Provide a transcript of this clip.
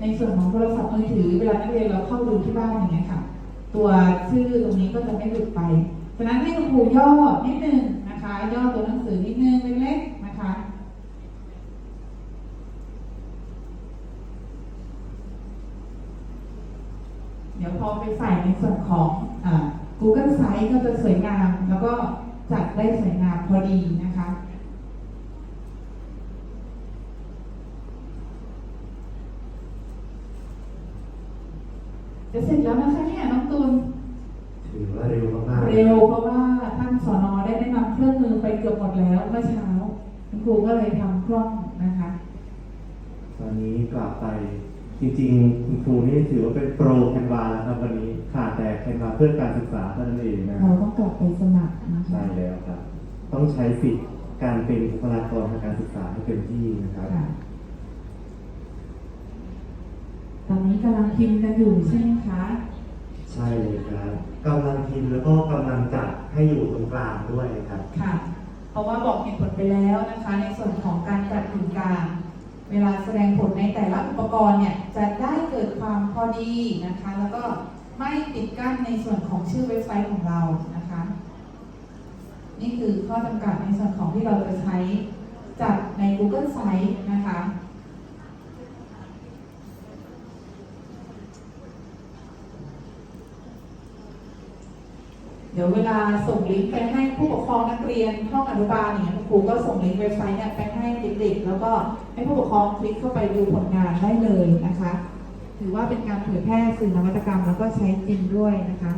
ในส่วนของโทรศัพท์มือถือเวลานักเรียนเราเข้าดูที่บ้านอย่างเงี้ยค่ะ ตัวชื่อตรงนี้ก็จะไม่หลุดไปฉะนั้นให้คุณครูย่อนิดนึงนะคะ ย่อตัวหนังสือนิดนึงเล็กๆนะคะเดี๋ยวพอไปใส่ในส่วนของอ Google Site ก็จะสวยงาม แล้วก็จัดได้สวยงามพอดีนะคะ จะเสร็จแล้วนะคะเนี่ยน้องตูนถือว่าเร็วมากๆเร็วเพราะว่าท่านสอนอได้แนะนำเครื่องมือไปเกือบหมดแล้วเมื่อเช้าคุณครูก็เลยทำคล่องนะคะ ตอนนี้กลับไปจริงๆ คุณครูนี่ถือว่าเป็นโปรแคนวาแล้วครับวันนี้ขาดแต่แคนวาเพื่อการศึกษาเท่านั้นเองนะเราต้องกลับไปสมัครนะคะใช่แล้วครับ ต้องใช้สิทธิ์การเป็นบุคลากรทางการศึกษาให้เต็มที่นะครับ ค่ะ ตอนนี้กำลังพิมพ์กันอยู่ใช่ไหมคะ ใช่เลยครับกำลังพิมพ์แล้วก็กำลังจัดให้อยู่ตรงกลางด้วยครับ ค่ะ เพราะว่าบอกเหตุผลไปแล้วนะคะ ในส่วนของการจัดกลุ่มกลาง เวลาแสดงผลในแต่ละอุปกรณ์เนี่ยจะได้เกิดความพอดีนะคะ แล้วก็ไม่ปิดกั้นในส่วนของชื่อเว็บไซต์ของเรานะคะ นี่คือข้อจำกัดในส่วนของที่เราจะใช้จัดใน Google Site นะคะ เดี๋ยวเวลาส่งลิงก์ไปให้ผู้ปกครองนักเรียนห้องอนุบาลอย่างเงี้ยคุณครูก็ส่งลิงก์เว็บไซต์เนี่ยไปให้เด็กๆ แล้วก็ให้ผู้ปกครองคลิกเข้าไปดูผลงานได้เลยนะคะ ถือว่าเป็นการเผยแพร่สื่อนวัตกรรมแล้วก็ใช้จริงด้วยนะคะ